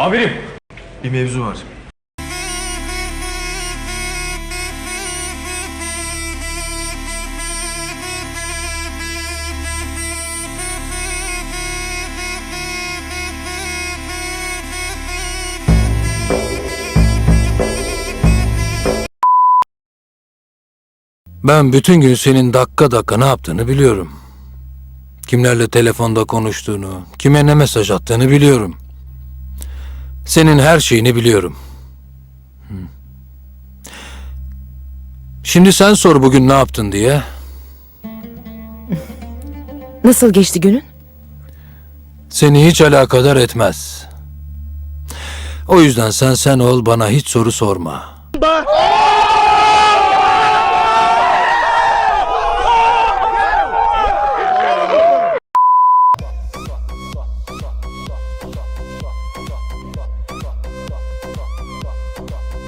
Kerim. Bir mevzu var. Ben bütün gün senin dakika dakika ne yaptığını biliyorum. Kimlerle telefonda konuştuğunu, kime ne mesaj attığını biliyorum. Senin her şeyini biliyorum. Hı. Şimdi sen sor bugün ne yaptın diye. Nasıl geçti günün? Seni hiç alakadar etmez. O yüzden sen sen ol bana hiç soru sorma.